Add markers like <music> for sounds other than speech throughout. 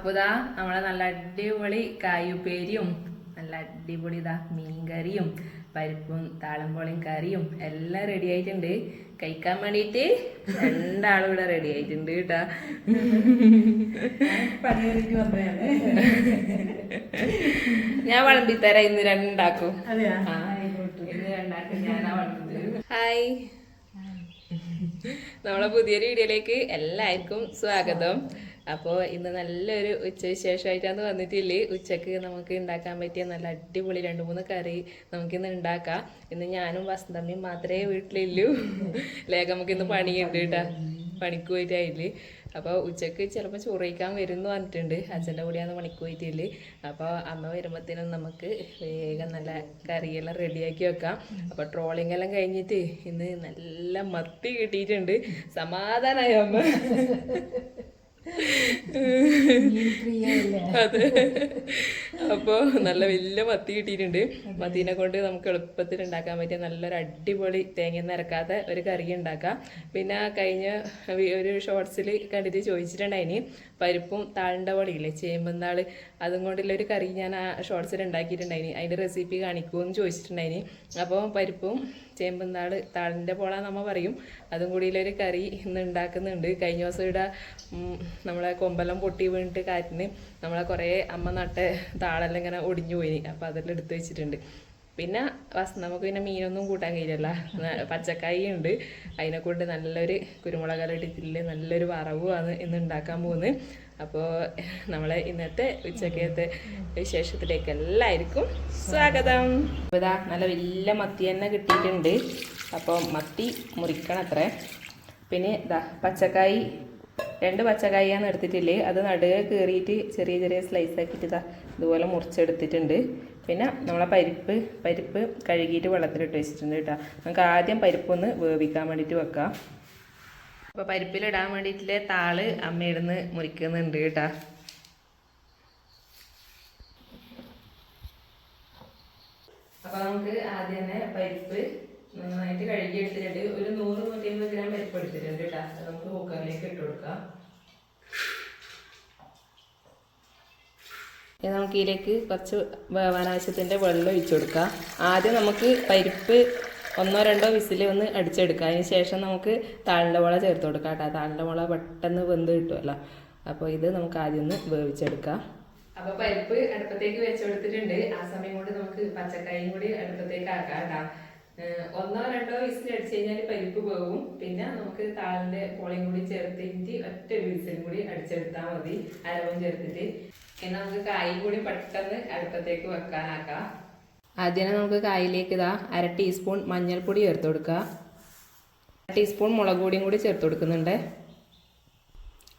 അപ്പോൾ ഇതാ നമ്മളെ നല്ല അടിപൊളി കായുപ്പേരിയും നല്ല അടിപൊളി ഇതാ മീൻകറിയും പരിപ്പും താളമ്പോളിയും കറിയും എല്ലാം റെഡി ആയിട്ടുണ്ട്. കഴിക്കാൻ വേണ്ടിയിട്ട് രണ്ടാളും ഇവിടെ റെഡി ആയിട്ടുണ്ട് കേട്ടാ. ഞാൻ വിളമ്പിത്തരാം ഇന്ന് രണ്ടാക്കും. അതെയാ? ആ, ഇന്ന് രണ്ടാക്കും ഞാനാ ഹായ്. നമ്മളെ പുതിയൊരു വീഡിയോയിലേക്ക് എല്ലാവർക്കും സ്വാഗതം. അപ്പോൾ ഇന്ന് നല്ലൊരു ഉച്ചവിശേഷമായിട്ടാണ് വന്നിട്ടില്ലേ. ഉച്ചയ്ക്ക് നമുക്ക് ഉണ്ടാക്കാൻ പറ്റിയ നല്ല അടിപൊളി രണ്ട് മൂന്ന് കറി നമുക്കിന്ന് ഉണ്ടാക്കാം. ഇന്ന് ഞാനും വസന്തമ്മയും മാത്രമേ വീട്ടിലുള്ളൂ ലേഖ നമുക്ക് ഇന്ന് പണിയുണ്ട് കേട്ടോ. പണിക്ക് പോയിട്ടായില്ലേ അപ്പോൾ ഉച്ചയ്ക്ക് ചിലപ്പോൾ ചോറ് കഴിക്കാൻ വരും എന്ന് പറഞ്ഞിട്ടുണ്ട്. അച്ഛന്റെ കൂടെയാണ് പണിക്ക് പോയിട്ടില്ലേ. അപ്പോൾ അമ്മ വരുമ്പോഴത്തേനും നമുക്ക് വേഗം നല്ല കറിയെല്ലാം റെഡിയാക്കി വെക്കാം. അപ്പോൾ ട്രോളിംഗ് എല്ലാം കഴിഞ്ഞിട്ട് ഇന്ന് നല്ല മത്തി കിട്ടിയിട്ടുണ്ട്. സമാധാനമായി അമ്മ? അതെ. അപ്പോൾ നല്ല വലിയ മത്തി കിട്ടിയിട്ടുണ്ട്. മത്തീനെ കൊണ്ട് നമുക്ക് എളുപ്പത്തിൽ ഉണ്ടാക്കാൻ പറ്റിയ നല്ലൊരു അടിപൊളി തേങ്ങ നിരക്കാത്ത ഒരു കറി ഉണ്ടാക്കാം പിന്നെ കഴിഞ്ഞ ഒരു ഷോർട്സിൽ കണ്ടിട്ട് ചോദിച്ചിട്ടുണ്ടായിന് പരിപ്പും താളിന്റെ പൊടിയില്ലേ ചേമ്പന്താൾ അതും കൊണ്ടുള്ള ഒരു കറി ഞാൻ ആ ഷോർട്സിൽ ഉണ്ടാക്കിയിട്ടുണ്ടായിന്. അതിന്റെ റെസിപ്പി കാണിക്കുമെന്ന് ചോദിച്ചിട്ടുണ്ടായിന്. അപ്പോൾ പരിപ്പും ചേമ്പന്താൾ താളിന്റെ പോള നമ്മൾ പറയും. അതും കൂടിയുള്ളൊരു കറി ഇന്ന് ഉണ്ടാക്കുന്നുണ്ട്. കഴിഞ്ഞ ദിവസം ഇവിടെ നമ്മളെ കൊമ്പെല്ലാം പൊട്ടി വീണിട്ട് കാറ്റിന് നമ്മളെ കുറേ അമ്മ നട്ട താളെല്ലാം ഇങ്ങനെ ഒടിഞ്ഞു പോയി അപ്പോൾ അതെല്ലാം എടുത്ത് വെച്ചിട്ടുണ്ട്. പിന്നെ വസ് നമുക്ക് പിന്നെ മീനൊന്നും കൂട്ടാൻ കഴിയില്ല പച്ചക്കായി ഉണ്ട് അതിനെ കൊണ്ട് നല്ലൊരു കുരുമുളകെല്ലാം ഇട്ടിട്ടില്ല നല്ലൊരു വറവുമാണ് ഇന്ന് ഉണ്ടാക്കാൻ പോകുന്നത് അപ്പോൾ നമ്മളെ ഇന്നത്തെ ഉച്ചക്കത്തെ വിശേഷത്തിലേക്ക് എല്ലാവർക്കും സ്വാഗതം. ഇതാ നല്ല വലിയ മത്തി തന്നെ കിട്ടിയിട്ടുണ്ട്. അപ്പോൾ മത്തി മുറിക്കണം അത്രേ പിന്നെ ഇതാ പച്ചക്കായി രണ്ട് പച്ചക്കായാണ് എടുത്തിട്ടില്ലേ? അത് നടുക കീറിയിട്ട് ചെറിയ ചെറിയ സ്ലൈസ് ആക്കിയിട്ട് ഇതാ ഇതുപോലെ മുറിച്ചെടുത്തിട്ടുണ്ട്. പിന്നെ നമ്മളെ പരിപ്പ് പരിപ്പ് കഴുകിയിട്ട് വെള്ളത്തിലിട്ട് വെച്ചിട്ടുണ്ട് കേട്ടോ. നമുക്ക് ആദ്യം പരിപ്പൊന്ന് വേവിക്കാൻ വേണ്ടിയിട്ട് വെക്കാം. അപ്പോൾ പരിപ്പിലിടാൻ വേണ്ടിയിട്ടുള്ള താൾ അമ്മയിടുന്ന് മുറിക്കുന്നുണ്ട് കേട്ടോ. അപ്പോൾ നമുക്ക് ആദ്യം തന്നെ പരിപ്പ് നന്നായിട്ട് കഴുകി എടുത്തിട്ട് ഒരു നൂറ് നൂറ്റമ്പത് ഗ്രാം പരിപ്പ് എടുത്തിട്ടുണ്ട് കേട്ടോ. അത് നമുക്ക് കുക്കറിലേക്ക് ഇട്ട് കൊടുക്കാം. ഇനി നമുക്ക് ഇതിലേക്ക് കുറച്ച് വേവാനാവശ്യത്തിന്റെ വെള്ളം ഒഴിച്ചു കൊടുക്കാം. ആദ്യം നമുക്ക് പരിപ്പ് ഒന്നോ രണ്ടോ വിസിൽ ഒന്ന് അടിച്ചെടുക്കാം. അതിന് ശേഷം നമുക്ക് താളിന്റെ മുള ചേർത്ത് കൊടുക്കാം കേട്ടോ. താളിന്റെ മുള പെട്ടെന്ന് വെന്ത് കിട്ടുമല്ലോ. അപ്പോൾ ഇത് നമുക്ക് ആദ്യം ഒന്ന് വേവിച്ചെടുക്കാം. അപ്പോൾ പരിപ്പ് അടുപ്പത്തേക്ക് വെച്ചെടുത്തിട്ടുണ്ട് ആ സമയം കൊണ്ട് നമുക്ക് പച്ചക്കറിയും കൂടി അടുപ്പത്തേക്ക് ആക്കാം കേട്ടോ. ഒന്നോ രണ്ടോ വിസിൽ അടിച്ചു കഴിഞ്ഞാൽ പരിപ്പ് പോകും. പിന്നെ നമുക്ക് താളിന്റെ പോളിയും കൂടി ചേർത്തിട്ട് ഒറ്റ വിസിലും കൂടി അടിച്ചെടുത്താൽ മതി. അരവും ചേർത്തിട്ട്. ഇനി നമുക്ക് കായും കൂടി പെട്ടെന്ന് അടുപ്പത്തേക്ക് വെക്കാനാക്കാം. ആദ്യം നമുക്ക് കായിലേക്ക് ഇതാ അര ടീസ്പൂൺ മഞ്ഞൾപ്പൊടി ചേർത്ത് കൊടുക്കുക. ടീസ്പൂൺ മുളക് പൊടിയും കൂടി ചേർത്ത് കൊടുക്കുന്നുണ്ട്.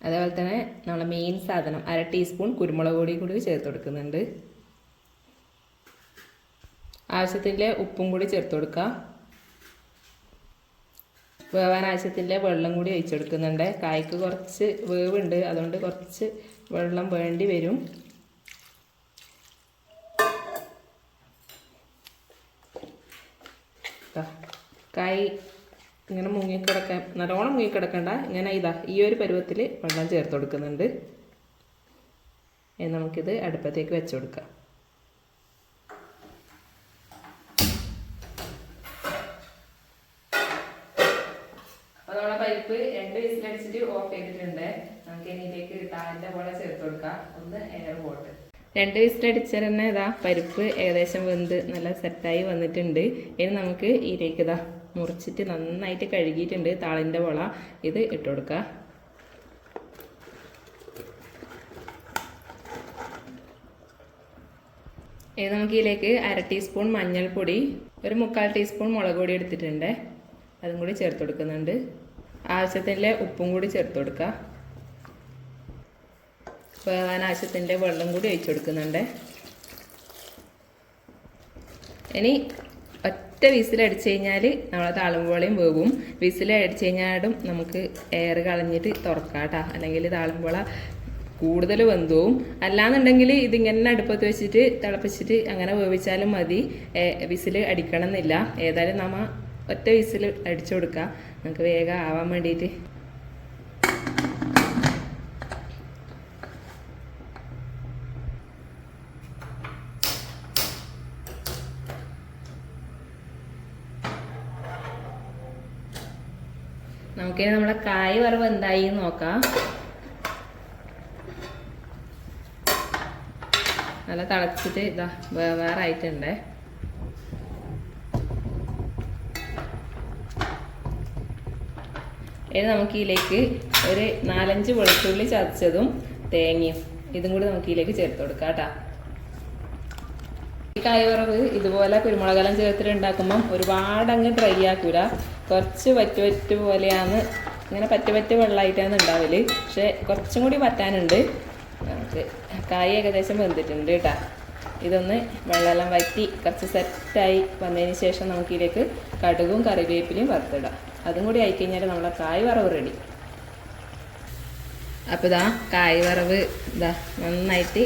അതേപോലെ തന്നെ നമ്മളെ മെയിൻ സാധനം അര ടീസ്പൂൺ കുരുമുളക് പൊടിയും കൂടി ചേർത്ത് കൊടുക്കുന്നുണ്ട്. ആവശ്യത്തിന്റെ ഉപ്പും കൂടി ചേർത്ത് കൊടുക്കുക. വേവാൻ ആവശ്യത്തിന്റെ വെള്ളം കൂടി ഒഴിച്ചെടുക്കുന്നുണ്ട്. കായ്ക്ക് കുറച്ച് വേവുണ്ട്. അതുകൊണ്ട് കുറച്ച് വെള്ളം വേണ്ടി വരും. കായ് ഇങ്ങനെ മുങ്ങിക്കിടക്കാൻ നല്ലോണം മുങ്ങിക്കിടക്കണ്ട ഇങ്ങനെ ഇതാ ഈ ഒരു പരുവത്തിൽ വെള്ളം ചേർത്ത് കൊടുക്കുന്നുണ്ട്. നമുക്കിത് അടുപ്പത്തേക്ക് വെച്ച് കൊടുക്കാം അപ്പോൾ നമ്മളെ പരിപ്പ് രണ്ട് വിസിലടിച്ചിട്ട് ഓഫ് ചെയ്തിട്ടുണ്ട് നമുക്ക് ഇനി ഇതിലേക്ക് താലിന്റെ പോലെ ചേർത്ത് കൊടുക്കാം. ഒന്ന് എയർ പോട്ട് രണ്ട് വിസിലടിച്ച തന്നെ ഇതാ പരിപ്പ് ഏകദേശം വെന്ത് നല്ല സെറ്റായി വന്നിട്ടുണ്ട്. ഇനി നമുക്ക് ഇതിലേക്ക് ഇതാ മുറിച്ചിട്ട് നന്നായിട്ട് കഴുകിയിട്ടുണ്ട് താളിന്റെ വള. ഇത് ഇട്ട് കൊടുക്കുക ഇനി നമുക്ക് ഇതിലേക്ക് അര ടീസ്പൂൺ മഞ്ഞൾപ്പൊടി ഒരു മുക്കാൽ ടീസ്പൂൺ മുളക് പൊടി എടുത്തിട്ടുണ്ട്. അതും കൂടി ചേർത്ത് കൊടുക്കുന്നുണ്ട്. ആവശ്യത്തിന്റെ ഉപ്പും കൂടി ചേർത്ത് കൊടുക്കുക വേവാൻ ആവശ്യത്തിന്റെ വെള്ളം കൂടി ഒഴിച്ചു കൊടുക്കുന്നുണ്ട്. ഇനി ഒറ്റ വിസിലടിച്ചു കഴിഞ്ഞാൽ നമ്മളെ താളുമ്പോളയും വേവും. വിസിലടിച്ചു കഴിഞ്ഞാലും നമുക്ക് എയർ കളഞ്ഞിട്ട് തുറക്കാം കേട്ടോ അല്ലെങ്കിൽ താളുമ്പോള കൂടുതൽ വെന്തവും. അല്ലാന്നുണ്ടെങ്കിൽ ഇതിങ്ങനെ അടുപ്പത്ത് വെച്ചിട്ട് തിളപ്പിച്ചിട്ട് അങ്ങനെ വേവിച്ചാലും മതി. വിസിൽ അടിക്കണം എന്നില്ല ഏതായാലും നമ്മൾ ഒറ്റ വിസിൽ അടിച്ചു കൊടുക്കുക നമുക്ക് വേഗം ആവാൻ വേണ്ടിയിട്ട്. നമുക്കിനി നമ്മുടെ കായ് വറവ് എന്തായി നോക്കാം. നല്ല തിളച്ചിട്ട് ഇതാ വേ- വേറെ ആയിട്ടുണ്ടേ ഇനി നമുക്ക് ഇതിലേക്ക് ഒരു നാലഞ്ച് വെളുത്തുള്ളി ചതച്ചതും തേങ്ങയും ഇതും കൂടി നമുക്ക് ഇതിലേക്ക് ചേർത്ത് കൊടുക്കാം കേട്ടോ. ഈ കായവറവ് ഇതുപോലെ കുരുമുളകെല്ലാം ചേർത്തിട്ട് ഉണ്ടാക്കുമ്പം ഒരുപാട് അങ്ങ് ഡ്രൈ ആക്കൂല. കുറച്ച് വറ്റ് വറ്റ് പോലെയാണ്. ഇങ്ങനെ പറ്റ പറ്റ വെള്ളമായിട്ടാണ് ഉണ്ടാവൽ. പക്ഷെ കുറച്ചും കൂടി വറ്റാനുണ്ട്. നമുക്ക് കായ ഏകദേശം വെന്തിട്ടുണ്ട് കേട്ടോ ഇതൊന്ന് വെള്ളമെല്ലാം വറ്റി കുറച്ച് സെറ്റായി വന്നതിന് ശേഷം നമുക്കിതിലേക്ക് കടുകും കറിവേപ്പിലയും വറുത്തിടാം. അതും കൂടി ആയിക്കഴിഞ്ഞാൽ നമ്മളെ കായ് വറവ് റെഡി അപ്പോൾ ഇതാ കായ് വറവ് ഇതാ നന്നായിട്ട്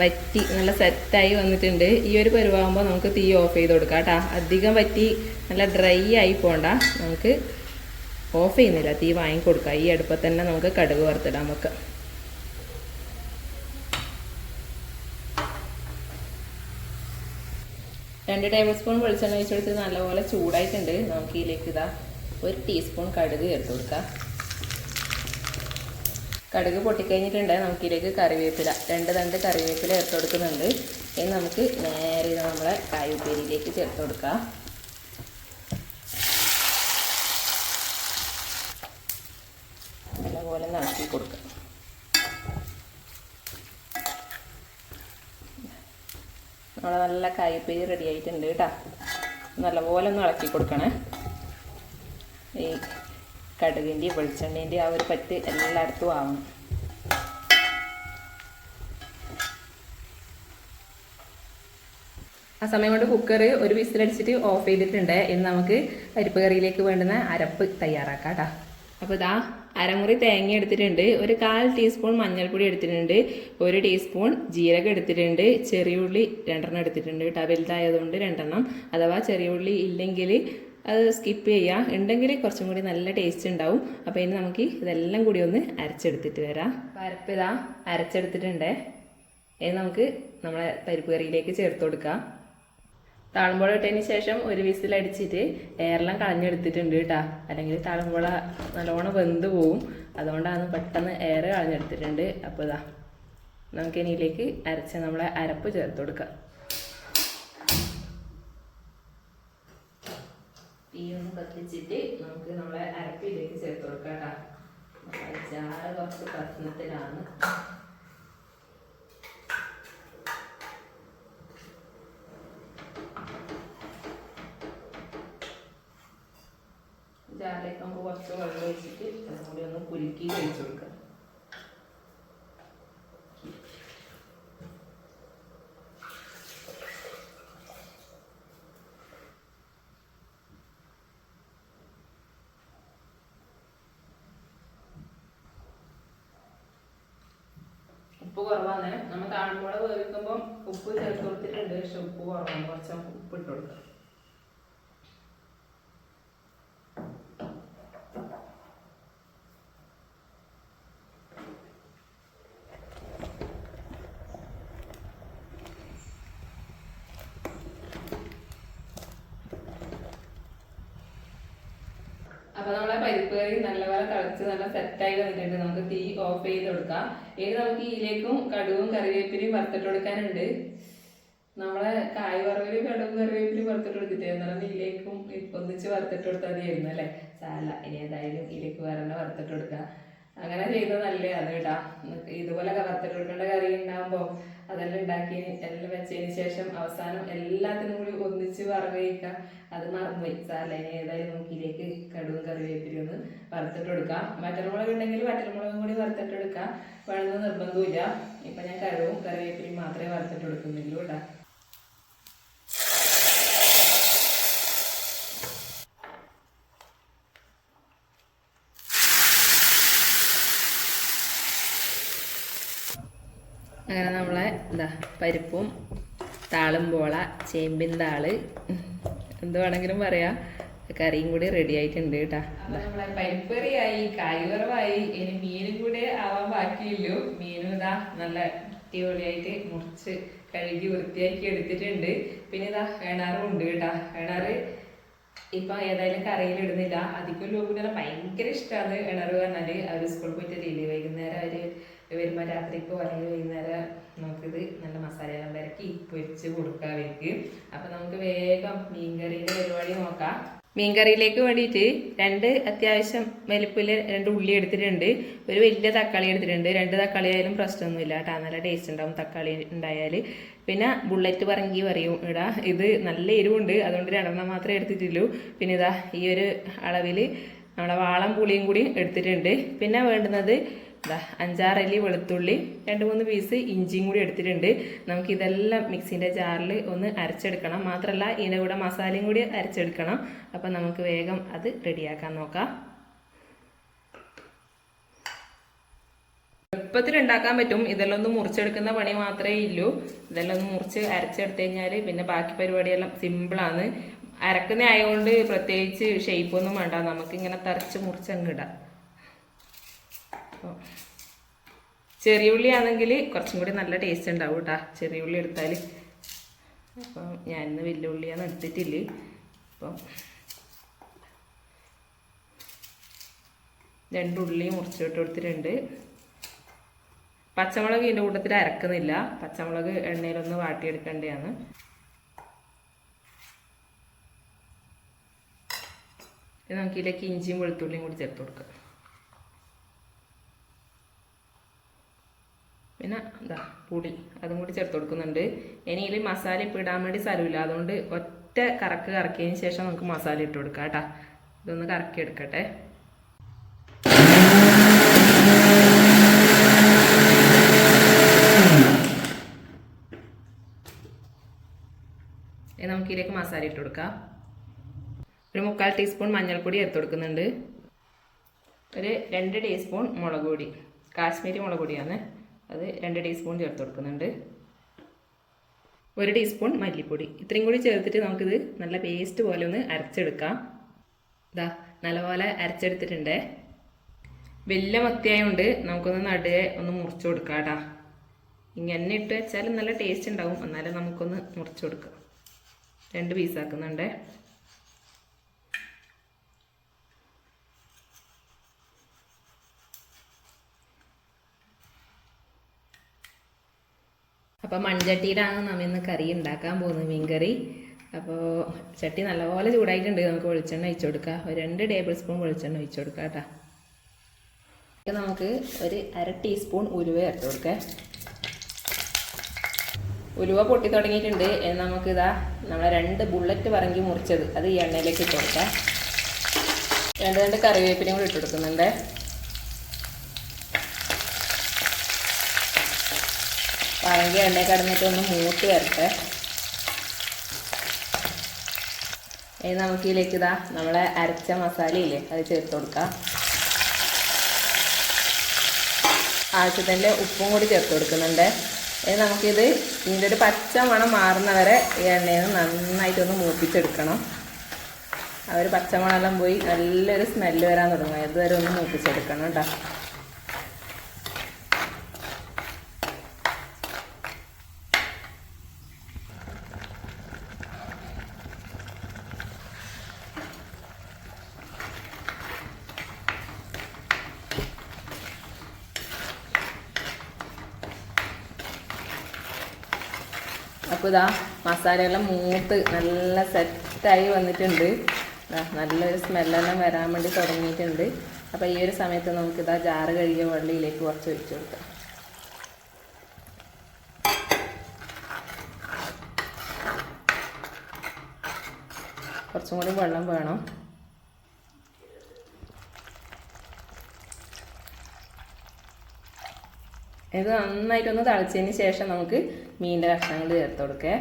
വറ്റി നല്ല സെറ്റായി വന്നിട്ടുണ്ട്. ഈ ഒരു പരുവാകുമ്പോൾ നമുക്ക് തീ ഓഫ് ചെയ്ത് കൊടുക്കാം കേട്ടോ. അധികം വറ്റി നല്ല ഡ്രൈ ആയി പോണ്ട. നമുക്ക് ഓഫ് ചെയ്യുന്നില്ല. തീ വാങ്ങിക്കൊടുക്കാം ഈ അടുപ്പത്ത് തന്നെ നമുക്ക് കടുക് വറുത്തിടാം നമുക്ക് രണ്ട് ടേബിൾ സ്പൂൺ വെളിച്ചെണ്ണ ഒഴിച്ചെടുത്ത് നല്ലപോലെ ചൂടായിട്ടുണ്ട്. നമുക്ക് ഇതിലേക്ക് ഇതാ ഒരു ടീസ്പൂൺ കടുക് ചേർത്ത് കൊടുക്കാം. കടുക് പൊട്ടിക്കഴിഞ്ഞിട്ടുണ്ട്. നമുക്കിതിലേക്ക് കറിവേപ്പില രണ്ട് തണ്ട് കറിവേപ്പില ചേർത്ത് കൊടുക്കുന്നുണ്ട്. ഇനി നമുക്ക് നേരെ നമ്മളെ കായുപ്പേരിയിലേക്ക് ചേർത്ത് കൊടുക്കാം. നല്ലപോലെ നടത്തി കൊടുക്കാം. നമ്മളെ നല്ല കായുപ്പേരി റെഡി ആയിട്ടുണ്ട് കേട്ടോ. നല്ലപോലെ ഒന്ന് ഇളക്കി കൊടുക്കണേ. ഈ കടുകിന്റെയും വെളിച്ചെണ്ണേന്റെയും ആ ഒരു പറ്റ് എല്ലായിടത്തും ആവണം ആ സമയം കൊണ്ട് കുക്കർ ഒരു വിസിലടിച്ചിട്ട് ഓഫ് ചെയ്തിട്ടുണ്ട്. ഇനി നമുക്ക് പരിപ്പ് കറിയിലേക്ക് വേണ്ടുന്ന അരപ്പ് തയ്യാറാക്കാം കേട്ടോ അപ്പോൾ ഇതാ അരമുറി തേങ്ങ എടുത്തിട്ടുണ്ട്. ഒരു കാൽ ടീസ്പൂൺ മഞ്ഞൾപ്പൊടി എടുത്തിട്ടുണ്ട്. ഒരു ടീസ്പൂൺ ജീരകം എടുത്തിട്ടുണ്ട്. ചെറിയുള്ളി രണ്ടെണ്ണം എടുത്തിട്ടുണ്ട് കേട്ടോ വലുതായതുകൊണ്ട് രണ്ടെണ്ണം. അഥവാ ചെറിയുള്ളി ഇല്ലെങ്കിൽ അത് സ്കിപ്പ് ചെയ്യുക ഉണ്ടെങ്കിൽ കുറച്ചും കൂടി നല്ല ടേസ്റ്റ് ഉണ്ടാവും. അപ്പോൾ ഇനി നമുക്ക് ഇതെല്ലാം കൂടി ഒന്ന് അരച്ചെടുത്തിട്ട് വരാം. അരപ്പ് ഇതാ അരച്ചെടുത്തിട്ടുണ്ട്. ഇനി നമുക്ക് നമ്മളെ പരിപ്പ് കറിയിലേക്ക് ചേർത്ത് കൊടുക്കാം. താളമ്പുഴ ഇട്ടതിന് ശേഷം ഒരു വിസിൽ അടിച്ചിട്ട് എയറെല്ലാം കളഞ്ഞെടുത്തിട്ടുണ്ട് കേട്ടോ. അല്ലെങ്കിൽ താളമ്പുഴ നല്ലോണം വെന്ത് പോവും. അതുകൊണ്ടാണ് പെട്ടെന്ന് എയർ കളഞ്ഞെടുത്തിട്ടുണ്ട്. അപ്പോൾ ഇതാ നമുക്ക് ഇനിയിലേക്ക് അരച്ച നമ്മളെ അരപ്പ് ചേർത്ത് കൊടുക്കാം. തീ ഒന്ന് കത്തിച്ചിട്ട് നമുക്ക് നമ്മളെ അരപ്പിലേക്ക് ചേർത്ത് കൊടുക്കാം കേട്ടോ. കുറച്ച് കഷ്ണത്തിലാണ് ജാറിലേക്ക് നമുക്ക് കുറച്ച് വെള്ളം ഒഴിച്ചിട്ട് അതും കൂടി ഒന്ന് കുലുക്കി കഴിച്ചു കൊടുക്കാം ഉപ്പ് കുറവാണ് നമ്മൾ താഴ്മുള വേവിക്കുമ്പം ഉപ്പ് ചേർത്ത് കൊടുത്തിട്ടുണ്ട്. പക്ഷെ ഉപ്പ് കുറവാണ്. കുറച്ച് ഉപ്പ് ഇട്ട് കൊടുക്കാം. അപ്പൊ നമ്മളെ പരിപ്പ് കറി നല്ലപോലെ തിളച്ച് നല്ല സെറ്റായി വന്നിട്ടുണ്ട്. നമുക്ക് തീ ഓഫ് ചെയ്ത് കൊടുക്കാം. ഇനി നമുക്ക് ഇതിലേക്കും കടുവും കറിവേപ്പിലയും വറുത്തിട്ട് കൊടുക്കാനുണ്ട്. നമ്മളെ കായ് വറവിലും കടുവും കറിവേപ്പിലും വറുത്തിട്ട് കൊടുത്തിട്ട്. എന്നാലും ഇതിലേക്കും ഒന്നിച്ച് വറുത്തിട്ട് കൊടുത്താൽ മതിയായിരുന്നു അല്ലേ? സാല ഇനി ഏതായാലും ഇതിലേക്ക് വേറെ വറുത്തിട്ട് കൊടുക്കാം. അങ്ങനെ ചെയ്തതല്ലേ അത് കേട്ടാ ഇതുപോലെ കൊടുക്കേണ്ട കറി ഉണ്ടാകുമ്പോൾ അതെല്ലാം ഉണ്ടാക്കി എല്ലാം വെച്ചതിന് ശേഷം അവസാനം എല്ലാത്തിനും കൂടി ഒന്നിച്ച് വറവ് കഴിക്കുക അത് മറന്നുപോയി സാലൈനെ ഏതായാലും നമുക്ക് ഇതിലേക്ക് കടുവും ഒന്ന് വറുത്തിട്ട് കൊടുക്കാം വറ്റൽമുളക് ഉണ്ടെങ്കിൽ വറ്റൽമുളകും കൂടി വറുത്തിട്ട് എടുക്കാം വേണമെന്ന് നിർബന്ധമില്ല ഇപ്പം ഞാൻ കടുവും കറിവേപ്പിലും മാത്രമേ വറുത്തിട്ട് കൊടുക്കുന്നുള്ളൂ കേട്ടോ അങ്ങനെ നമ്മളെ എന്താ പരിപ്പും താളും പോള ചേമ്പിൻ താൾ. എന്ത് വേണമെങ്കിലും പറയാം. കറിയും കൂടി റെഡി ആയിട്ടുണ്ട് കേട്ടാ. നമ്മളെ കറിയായി കായ്വറവായി ഇനി മീനും കൂടി ആവാൻ ബാക്കിയില്ലു മീനും ഇതാ നല്ല അടിപൊളിയായിട്ട് മുറിച്ച് കഴുകി വൃത്തിയാക്കി എടുത്തിട്ടുണ്ട്. പിന്നെ ഇതാ കിണറും ഉണ്ട് കേട്ടാ. കിണറ് ഇപ്പൊ ഏതായാലും കറിയിൽ ഇടുന്നില്ല. അധികം ലോകിനെ ഭയങ്കര ഇഷ്ടമാണ് കിണറ് പറഞ്ഞാൽ. അവർ സ്കൂളിൽ പോയിട്ട് ഡെയിലി വൈകുന്നേരം അവർ വരുമ്പോ രാത്രിക്കോ അല്ലെങ്കിൽ വൈകുന്നേരം നമുക്കിത് നല്ല മസാലയെല്ലാം വരക്കി പൊരിച്ച് കൊടുക്കാം അവർക്ക്. അപ്പം നമുക്ക് വേഗം മീൻകറിയുടെ പരിപാടി നോക്കാം. മീൻകറിയിലേക്ക് വേണ്ടിയിട്ട് രണ്ട് അത്യാവശ്യം വലിപ്പിൽ രണ്ട് ഉള്ളി എടുത്തിട്ടുണ്ട്. ഒരു വലിയ തക്കാളി എടുത്തിട്ടുണ്ട്. രണ്ട് തക്കാളി ആയാലും പ്രശ്നമൊന്നുമില്ല കേട്ടോ. നല്ല ടേസ്റ്റ് ഉണ്ടാവും തക്കാളി ഉണ്ടായാൽ പിന്നെ ബുള്ളറ്റ് പറങ്കി പറയും. ഇടാ ഇത് നല്ല എരിവുണ്ട്. അതുകൊണ്ട് രണ്ടെണ്ണം മാത്രമേ എടുത്തിട്ടുള്ളൂ. പിന്നെ ഇതാ ഈ ഒരു അളവിൽ നമ്മുടെ വാളം പുളിയും കൂടി എടുത്തിട്ടുണ്ട്. പിന്നെ വേണ്ടുന്നത് ഇതാ അഞ്ചാറല്ലി വെളുത്തുള്ളി രണ്ട് മൂന്ന് പീസ് ഇഞ്ചിയും കൂടി എടുത്തിട്ടുണ്ട്. നമുക്കിതെല്ലാം മിക്സിന്റെ ജാറിൽ ഒന്ന് അരച്ചെടുക്കണം. മാത്രമല്ല ഇതിന്റെ കൂടെ മസാലയും കൂടി അരച്ചെടുക്കണം. അപ്പം നമുക്ക് വേഗം അത് റെഡിയാക്കാൻ നോക്കാം. എളുപ്പത്തിൽ ഉണ്ടാക്കാൻ പറ്റും. ഇതെല്ലാം ഒന്ന് മുറിച്ചെടുക്കുന്ന പണി മാത്രമേ ഇല്ലൂ ഇതെല്ലാം ഒന്ന് മുറിച്ച് അരച്ചെടുത്തു കഴിഞ്ഞാൽ പിന്നെ ബാക്കി പരിപാടിയെല്ലാം സിമ്പിളാണ് അരക്കുന്ന ആയതുകൊണ്ട് പ്രത്യേകിച്ച് ഷേപ്പൊന്നും വേണ്ട. നമുക്കിങ്ങനെ തറച്ച് മുറിച്ചങ്ങ് ഇടാം. അപ്പോൾ ചെറിയ ഉള്ളി ആണെങ്കിൽ കുറച്ചും കൂടി നല്ല ടേസ്റ്റ് ഉണ്ടാവും കേട്ടോ ചെറിയ ഉള്ളി എടുത്താൽ അപ്പം ഞാനിന്ന് വലിയ ഉള്ളിയാണ് എടുത്തിട്ടില്ല അപ്പം രണ്ട് ഉള്ളി മുറിച്ചിട്ട് കൊടുത്തിട്ടുണ്ട്. പച്ചമുളക് ഇതിന്റെ കൂട്ടത്തിൽ അരക്കുന്നില്ല. പച്ചമുളക് എണ്ണയിലൊന്ന് വാട്ടിയെടുക്കേണ്ടതാണ്. നമുക്കിതിലേക്ക് ഇഞ്ചിയും വെളുത്തുള്ളിയും കൂടി ചേർത്ത് കൊടുക്കാം പിന്നെ പൊടി അതും കൂടി ചേർത്ത് കൊടുക്കുന്നുണ്ട്. ഇനി ഇതിൽ മസാല ഇപ്പോൾ ഇടാൻ വേണ്ടി സ്ഥലമില്ല. അതുകൊണ്ട് ഒറ്റ കറക്ക് കറക്കിയതിന് ശേഷം നമുക്ക് മസാല ഇട്ട് കൊടുക്കാം കേട്ടോ. ഇതൊന്ന് കറക്കി എടുക്കട്ടെ. നമുക്ക് ഇതിലേക്ക് മസാല ഇട്ട് കൊടുക്കാം. ഒരു മുക്കാൽ ടീസ്പൂൺ മഞ്ഞൾപ്പൊടി എടുത്ത് കൊടുക്കുന്നുണ്ട്. ഒരു രണ്ട് ടീസ്പൂൺ മുളക് പൊടി. കാശ്മീരി മുളക് പൊടിയാണ്. അത് രണ്ട് ടീസ്പൂൺ ചേർത്ത് കൊടുക്കുന്നുണ്ട്. ഒരു ടീസ്പൂൺ മല്ലിപ്പൊടി. ഇത്രയും കൂടി ചേർത്തിട്ട് നമുക്കിത് നല്ല പേസ്റ്റ് പോലെ ഒന്ന് അരച്ചെടുക്കാം. ഇതാ നല്ലപോലെ അരച്ചെടുത്തിട്ടുണ്ട്. വലിയ മത്തിയായതുകൊണ്ട് നമുക്കൊന്ന് നടുവെ ഒന്ന് മുറിച്ച് കൊടുക്കാം കേട്ടോ. ഇങ്ങനെ ഇട്ട് വെച്ചാലും നല്ല ടേസ്റ്റ് ഉണ്ടാവും. എന്നാലും നമുക്കൊന്ന് മുറിച്ച് കൊടുക്കാം. രണ്ട് പീസാക്കുന്നുണ്ടേ അപ്പോൾ മൺചട്ടിയിലാണ് നമ്മ ഇന്ന് കറി ഉണ്ടാക്കാൻ പോകുന്നത് മീൻകറി. അപ്പോൾ ചട്ടി നല്ലപോലെ ചൂടായിട്ടുണ്ട്. നമുക്ക് വെളിച്ചെണ്ണ ഒഴിച്ചു കൊടുക്കാം. ഒരു രണ്ട് ടേബിൾ സ്പൂൺ വെളിച്ചെണ്ണ ഒഴിച്ചു കൊടുക്കാം കേട്ടോ. നമുക്ക് ഒരു അര ടീസ്പൂൺ ഉലുവ ചേർത്ത് കൊടുക്കാം. ഉലുവ പൊട്ടി തുടങ്ങിയിട്ടുണ്ട്. നമുക്കിതാ നമ്മളെ രണ്ട് ബുള്ളറ്റ് പറങ്കി മുറിച്ചത് അത് ഈ എണ്ണയിലേക്ക് ഇട്ട് കൊടുക്കാം. രണ്ട് രണ്ട് കറിവേപ്പിനും കൂടി ഇട്ട് കൊടുക്കുന്നുണ്ട്. പറങ്കി എണ്ണ കടന്നിട്ട് ഒന്ന് മൂത്ത് വരട്ടെ. ഇനി നമുക്ക് ഇതിലേക്ക് ഇതാ നമ്മളെ അരച്ച മസാലയില്ലേ അത് ചേർത്ത് കൊടുക്കാം. ആവശ്യത്തിന്റെ ഉപ്പും കൂടി ചേർത്ത് കൊടുക്കുന്നുണ്ട്. ഇനി നമുക്കിത് ഇതിന്റെ ഒരു പച്ച മണം മാറുന്നവരെ ഈ എണ്ണയിൽ നിന്ന് നന്നായിട്ടൊന്ന് മൂപ്പിച്ചെടുക്കണം. ആ ഒരു പച്ചമണമെല്ലാം പോയി നല്ലൊരു സ്മെല്ല് വരാൻ തുടങ്ങും. അതുവരെ ഒന്ന് മൂപ്പിച്ചെടുക്കണം കേട്ടോ. അപ്പോൾ ഇതാ മസാലയെല്ലാം മൂത്ത് നല്ല സെറ്റായി വന്നിട്ടുണ്ട്. നല്ലൊരു സ്മെല്ലെല്ലാം വരാൻ വേണ്ടി തുടങ്ങിയിട്ടുണ്ട്. അപ്പോൾ ഈ ഒരു സമയത്ത് നമുക്കിതാ ജാറ് കഴുകിയ വെള്ളിയിലേക്ക് കുറച്ച് ഒഴിച്ചു കൊടുക്കാം. കുറച്ചും കൂടി വെള്ളം വേണം. ഇത് നന്നായിട്ടൊന്ന് തിളച്ചതിന് ശേഷം നമുക്ക് മീനിന്റെ കഷ്ണങ്ങൾ ചേർത്ത് കൊടുക്കേ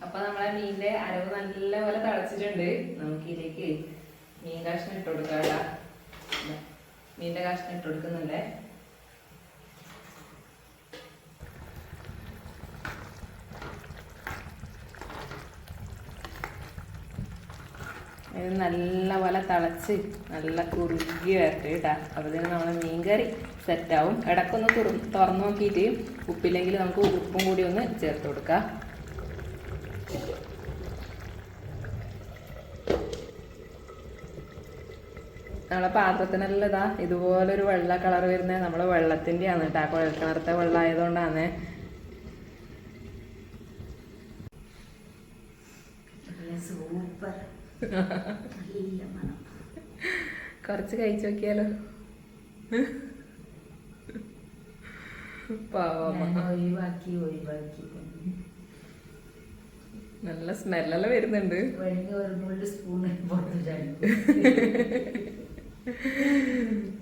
അപ്പൊ നമ്മളെ മീനിന്റെ അരവ് നല്ലപോലെ തിളച്ചിട്ടുണ്ട് നമുക്ക് ഇതിലേക്ക് മീൻ കഷ്ണം ഇട്ട് കൊടുക്കാം ദാ. ദാ. മീനിന്റെ കഷ്ണം ഇട്ട് കൊടുക്കുന്നുണ്ടേ നല്ല പോലെ തിളച്ച് നല്ല കുറുകി വരട്ടെ കേട്ടാ അപ്പത്തേന് നമ്മളെ മീൻകറി സെറ്റാവും ഇടക്കൊന്ന് തുറ തുറന്നു നോക്കിയിട്ട് ഉപ്പില്ലെങ്കിൽ നമുക്ക് ഉപ്പും കൂടി ഒന്ന് ചേർത്ത് കൊടുക്കാം. നമ്മളെ പാത്രത്തിനെല്ലാം ഇതാ ഇതുപോലൊരു വെള്ള കളർ വരുന്നത് നമ്മളെ വെള്ളത്തിന്റെ ആണ് കേട്ടോ ആ കുഴൽക്കിണറത്തെ വെള്ളം ആയതുകൊണ്ടാണ്. സൂപ്പർ. <laughs> കുറച്ച് കഴിച്ചു നോക്കിയാലോ? <laughs> ഒഴിവാക്കി ഒഴിവാക്കി. നല്ല സ്മെല്ലെല്ലാം വരുന്നുണ്ട്. <laughs>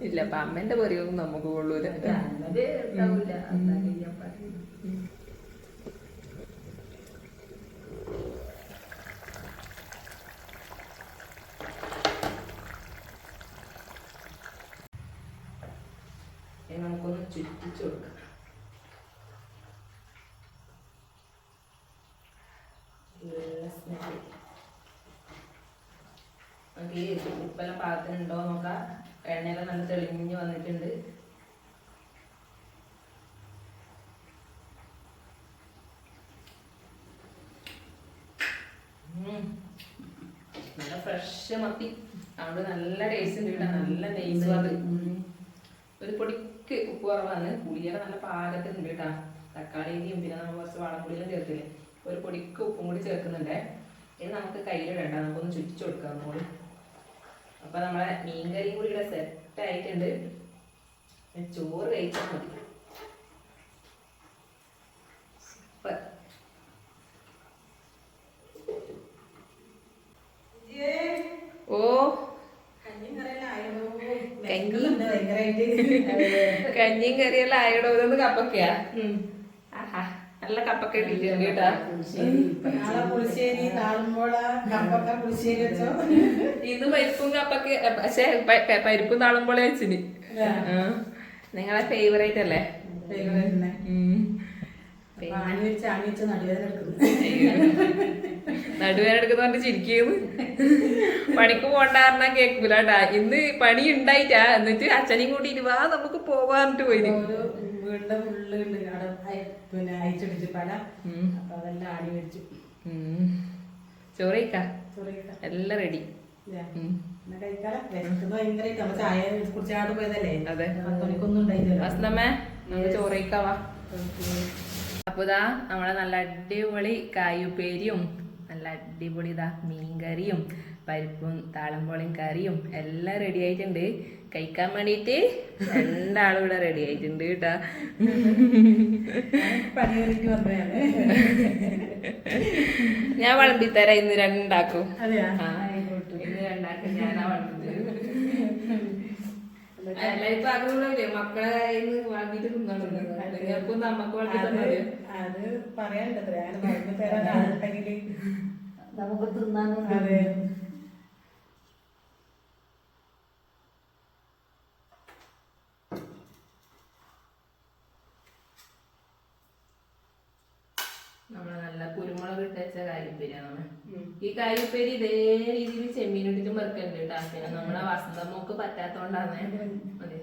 ഇല്ല അപ്പൊ അമ്മന്റെ പൊരിയൊന്നും നമുക്ക് കൊള്ളൂല അങ്ങനെ ഉണ്ടാവില്ല എന്നാലും ഞാൻ പറയുന്നു ഇനി നമുക്കൊന്ന് ചുറ്റിച്ചു കൊടുക്കാം നല്ല സ്മെല്ല് നമുക്ക് ഈ ഉപ്പെല്ലാം പാകത്തിനുണ്ടോ നോക്കാം എണ്ണയെല്ലാം നല്ല തെളിഞ്ഞ് വന്നിട്ടുണ്ട് ഉം. നല്ല ഫ്രഷ് മത്തി അവിടെ നല്ല ടേസ്റ്റ് ഉണ്ട് കേട്ടോ നല്ല നെയ്സ് അത്. ഒരു പൊടിക്ക് ഉപ്പ് കുറവാണ് പുളിയുടെ നല്ല പാകത്തിനുണ്ട് കേട്ടോ. തക്കാളിയും പിന്നെ നമ്മൾ കുറച്ച് വാളംപുളിയെല്ലാം ചേർത്തില്ലേ. ഒരു പൊടിക്ക് ഉപ്പും കൂടി ചേർക്കുന്നുണ്ട്. ഇത് നമുക്ക് കയ്യിൽ വേണ്ട നമുക്കൊന്ന് ചുറ്റിച്ചു കൊടുക്കാം നമ്മൾ അപ്പൊ നമ്മളെ മീൻകറിയും കൂടി ഇവിടെ സെറ്റ് ആയിട്ടുണ്ട്. ചോറ് കഴിച്ചാൽ മതി. കഞ്ഞിയും കറിയെല്ലാം ആയോടെ? ഓരോന്ന് കപ്പക്കയാ നല്ല കപ്പക്ക ഇട്ടിട്ടുണ്ട് കേട്ടാ. നാളെ പുളിശ്ശേരി താളുമ്പോള കപ്പക്ക പുളിശ്ശേരി വെച്ചോ? ഇന്ന് പരിപ്പും കപ്പക്ക പക്ഷെ പരിപ്പും താളുമ്പോളെ വെച്ചിന്. നിങ്ങളെ ഫേവറേറ്റ് അല്ലേ? ഫേവറേറ്റ് ആണി വെച്ച് ആണി വെച്ച് നടുവേദന എടുക്കുന്നു. നടുവേദന എടുക്കുന്നോണ്ട് ചിരിക്കുന്നു. പണിക്ക് പോണ്ടാറിനാ കേക്കൂലാട്ടാ ഇന്ന് പണി ഉണ്ടായിട്ടാ. എന്നിട്ട് അച്ഛനെയും കൂടി വാ നമുക്ക് പോവാന്നിട്ട് പോയി വീടിന്റെ പിന്നെ അയച്ചടിച്ച് പല. അപ്പൊ അതെല്ലാം ആടി വെച്ചു എല്ലാം റെഡി. ചോറയിക്കാവാ അപ്പൊ ഇതാ നമ്മളെ നല്ല അടിപൊളി കായുപ്പേരിയും നല്ല അടിപൊളി ഇതാ മീൻകറിയും പരിപ്പും താളമ്പോളിയും കറിയും എല്ലാം റെഡി ആയിട്ടുണ്ട്. കഴിക്കാൻ വേണ്ടിയിട്ട് രണ്ടാളും ഇവിടെ റെഡി ആയിട്ടുണ്ട് കേട്ടാ. ഞാൻ വളമ്പിത്തരാ ഇന്ന് രണ്ടാക്കും. അതെയാ? ആ, ഇന്ന് രണ്ടാക്കും ഞാനാ വിളമ്പുന്നത് അതുകൂടെ മക്കളെ അപ്പൊ നമ്മക്ക് വേണ്ടി അത് അങ്ങനെ തരാൻ ആളുണ്ടെങ്കിൽ നമുക്ക് തിന്നാനും അതെ. നമ്മൾ നല്ല കുരുമുളക് ഇട്ട് ഈ കായുപ്പേരി ഇതേ ചെമ്മീനിട്ടിട്ട് ഉണ്ട് കേട്ടോ പിന്നെ നമ്മളെ വസന്തമ്മക്ക് പറ്റാത്തോണ്ടാണ്. മതി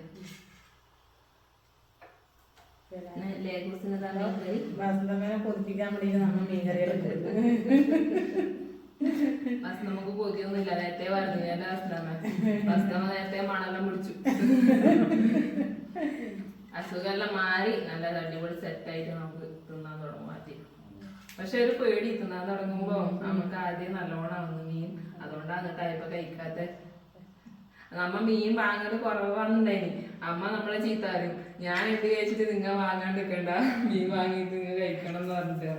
വസന്തമ്മനെ കൊതിപ്പിക്കാൻ വേണ്ടിയിട്ട് നമ്മൾ മീൻകറികളൊക്കെ വസന്തമ്മക്ക് പൊതിയൊന്നുമില്ല. നേരത്തെ പറഞ്ഞു. എന്റെ വസന്തമ്മ വസന്തമ്മ നേരത്തെ മണെല്ലാം പിടിച്ചു അസുഖമെല്ലാം മാറി. നല്ല അടിപൊളി സെറ്റായിട്ട് നമുക്ക് തിന്നാൻ തുടങ്ങും ആദ്യം. പക്ഷെ ഒരു പേടി തിന്നാൻ തുടങ്ങുമ്പോ നമുക്ക് ആദ്യം നല്ലോണം ആവുന്നു മീൻ. അതുകൊണ്ടാണ് ടൈപ്പ് കഴിക്കാത്ത. നമ്മ മീൻ വാങ്ങൽ കുറവാണെന്നുണ്ടായി അമ്മ നമ്മളെ ചീത്താരും ഞാൻ എന്ത് കഴിച്ചിട്ട് നിങ്ങ വാങ്ങാണ്ട് നിൽക്കണ്ട മീൻ വാങ്ങിയിട്ട് നിങ്ങൾ കഴിക്കണം എന്ന് പറഞ്ഞിട്ട്.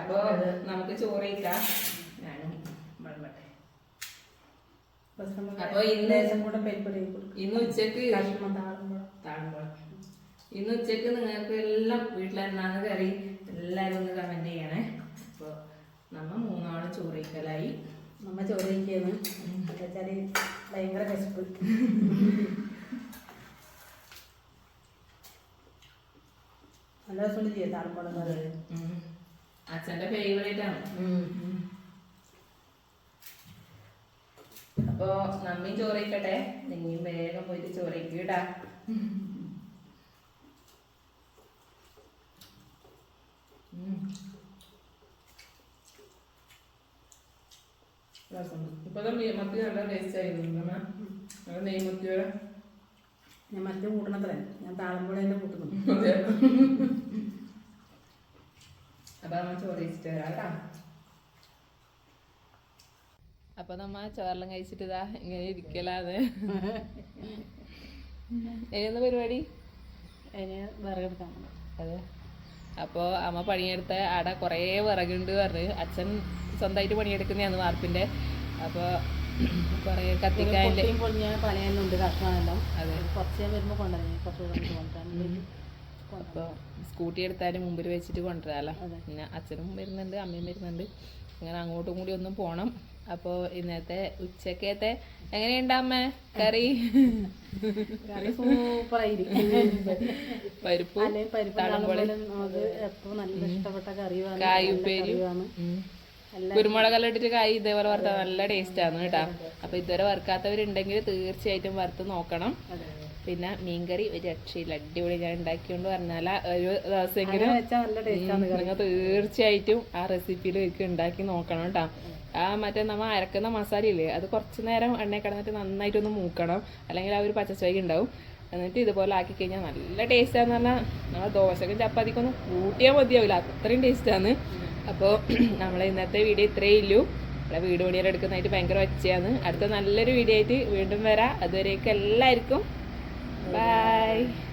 അപ്പൊ നമുക്ക് ചോറ് കഴിക്കാം. ഞാനും അപ്പൊ ഇന്ന് ഇന്ന് ഉച്ചയ്ക്ക് ഇന്ന് ഉച്ചയ്ക്ക് നിങ്ങൾക്ക് എല്ലാം വീട്ടിലെന്നാണ് കറി? എല്ലാവരും ഒന്ന് കമന്റ് ചെയ്യണേ. അപ്പോൾ നമ്മ മൂന്നാളും ചോറ് കഴിക്കലായി. നമ്മ ചോദിക്കുന്നു എന്നുവെച്ചാൽ ഭയങ്കര വിശപ്പ്. നല്ല രസമുണ്ട് ചെയ്യാം കറി അച്ഛന്റെ ഫേവറേറ്റ് ആണ്. അപ്പോ നമ്മയും ചോറയിക്കട്ടെ? നിങ്ങയും വേഗം പോയിട്ട് ചോറയ്ക്ക് കേട്ടാ ഇപ്പൊ മത്തി നല്ല ടേസ്റ്റ് ആയിരുന്നു നെയ് മത്തിയോടെ ഞാൻ മറ്റേ കൂട്ടണത്രേ ഞാൻ താളമ്പുഴേന്റെ കൂട്ടുന്നു അപ്പൊ നമ്മ ചോറ് അപ്പൊ ചോറെല്ലാം കഴിച്ചിട്ട് ഇതാ ഇങ്ങനെ ഇരിക്കലാന്ന്. <laughs> ഏതെന്ന് പരിപാടി? വിറകെടുക്കാൻ അതെ. അപ്പോൾ അമ്മ പണിയെടുത്ത അവിടെ കുറേ വിറകുണ്ട് പറഞ്ഞ്. അച്ഛൻ സ്വന്തമായിട്ട് പണിയെടുക്കുന്നതാണ് വാർപ്പിന്റെ. അപ്പോൾ കുറേ കത്തിക്കാന്റെ കഷ്ണമെല്ലാം അതെ. കുറച്ച് വരുമ്പോൾ കുറച്ച് കൊണ്ടുവരാൻ അപ്പോൾ സ്കൂട്ടി എടുത്താലും മുമ്പിൽ വെച്ചിട്ട് കൊണ്ടുവരാമല്ലോ പിന്നെ അച്ഛനും വരുന്നുണ്ട് അമ്മയും വരുന്നുണ്ട്. അങ്ങനെ അങ്ങോട്ടും കൂടി ഒന്നും പോകണം അപ്പോൾ ഇന്നത്തെ ഉച്ചക്കത്തെ എങ്ങനെയുണ്ട് അമ്മ? കറി? കറി പരിപ്പ്? നല്ല ഇഷ്ടപ്പെട്ട കറിയാണ്. കുരുമുളകെല്ലാം ഇട്ടിട്ട് കായ് ഇതേപോലെ വറുത്താൽ നല്ല ടേസ്റ്റ് ആണ് കേട്ടോ. അപ്പൊ ഇതുവരെ വറുക്കാത്തവരുണ്ടെങ്കിൽ തീർച്ചയായിട്ടും വറുത്ത് നോക്കണം. പിന്നെ മീൻകറി ഒരു രക്ഷയില്ല. അടിപൊളി ഞാൻ ഉണ്ടാക്കിയോണ്ട് പറഞ്ഞാൽ ഒരു ദിവസമെങ്കിലും നിങ്ങൾ തീർച്ചയായിട്ടും ആ റെസിപ്പിയിൽ ഒക്കെ ഉണ്ടാക്കി നോക്കണം കേട്ടോ. ആ മറ്റേ നമ്മൾ അരക്കുന്ന മസാല ഇല്ലേ അത് കുറച്ച് നേരം എണ്ണ കിടന്നിട്ട് നന്നായിട്ടൊന്ന് മൂക്കണം. അല്ലെങ്കിൽ ആ ഒരു പച്ചച്ചുവയ്ക്ക് ഉണ്ടാവും. എന്നിട്ട് ഇതുപോലെ ആക്കി കഴിഞ്ഞാൽ നല്ല ടേസ്റ്റാന്ന് പറഞ്ഞാൽ നമ്മൾ ദോശക്കും ചപ്പാത്തിക്കൊന്നും കൂട്ടിയാൽ മതിയാവില്ല അത്രയും ടേസ്റ്റാണ് അപ്പോൾ <clears throat> നമ്മളെ ഇന്നത്തെ വീഡിയോ ഇത്രയേ ഉള്ളൂ. നമ്മളെ വീട് പണിയെല്ലാം എടുക്കുന്നതായിട്ട് ഭയങ്കര ഒച്ചയാണ്. അടുത്ത നല്ലൊരു വീഡിയോ ആയിട്ട് വീണ്ടും വരാം. അതുവരേക്കും എല്ലാവർക്കും ബൈ